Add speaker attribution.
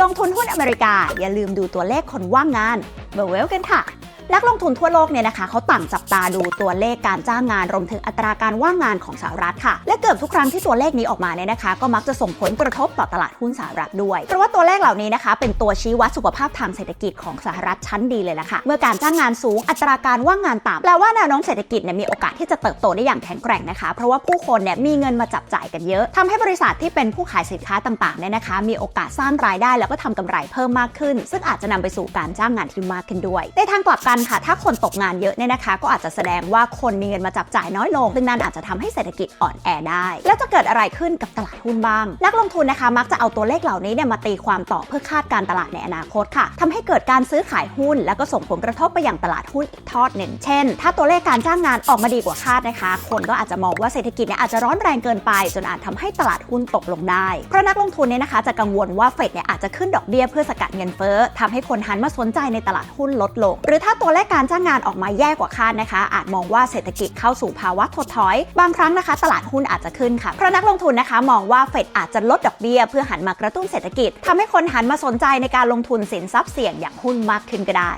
Speaker 1: ลงทุนหุ้นอเมริกา อย่าลืมดูตัวเลขคนว่างงานเบอร์เวลกันค่ะ นักลงทุนทั่วโลกเนี่ยนะคะเขาต่างจับตาดูตัวเลขการจ้างงานรวมถึงอัตราการว่างงานของสหรัฐค่ะ และเกือบทุกครั้งที่ตัวเลขนี้ออกมาเนี่ยนะคะ ก็มักจะส่งผลกระทบต่อตลาดหุ้นสหรัฐด้วย เพราะว่าตัวเลขเหล่านี้นะคะ เป็นตัวชี้วัดสุขภาพทางเศรษฐกิจของสหรัฐชั้นดีเลยละค่ะ เมื่อการจ้างงานสูงอัตราการว่างงานต่ำแปลว่าแนวโน้มเศรษฐกิจเนี่ยมีโอกาสที่จะเติบโตได้อย่างแข็งแกร่งนะคะ เพราะว่าผู้คนเนี่ยมีเงินมาจับจ่ายกันเยอะทำให้บริษัทที่เป็นผู้ขายสินค้าต่างๆเนี่ยนะคะ มีโอกาสสร้างรายได้แล้วก็ทำกำไรเพิ่มมากขึ้น ซึ่งอาจจะนำไปสู่การจ้างงานที่มากขึ้นด้วยในทางกลับกันค่ะ ถ้าคนตกงานเยอะเนี่ยนะคะ ก็อาจจะแสดงว่าคนมีเงินมาจับจ่ายน้อยลง ซึ่งนั่นอาจจะทำให้เศรษฐกิจอ่อนแอได้ แล้วจะเกิดอะไรขึ้นกับตลาดหุ้นบ้าง นักลงทุนนะคะ มักจะเอาตัวเลขเหล่านี้เนี่ยมาตีความต่อเพื่อคาดการตลาดในอนาคตค่ะทำให้เกิดการซื้อขายหุ้น แล้วก็ส่งผลกระทบไปยังตลาดหุ้นอีกทอดหนึ่งเช่น ถ้าตัวเลขการจ้างงานออกมาดีกว่าคาดนะคะ คนก็อาจจะมองว่าเศรษฐกิจเนี่ยอาจจะร้อนแรงเกินไป จนอาจทำให้ตลาดหุ้นตกลงได้ เพราะนักลงทุนเนี่ยนะคะ จะกังวลว่าเฟดเนี่ยอาจจะขึ้นดอกเบี้ยเพื่อสกัดเงินเฟ้อทำให้คนหันมาสนใจในตลาดหุ้นลดลง หรือถ้าตัวเลขการจ้างงานออกมาแย่กว่าคาดนะคะ อาจมองว่าเศรษฐกิจเข้าสู่ภาวะถดถอย บางครั้งนะคะ ตลาดหุ้นอาจจะขึ้นค่ะ เพราะนักลงทุนนะคะมองว่าเฟดอาจจะลดดอกเบี้ยเพื่อหันมากระตุ้นเศรษฐกิจทำให้คนหันมาสนใจในการลงทุนสินทรัพย์เสี่ยงอย่างหุ้นมากขึ้นก็ได้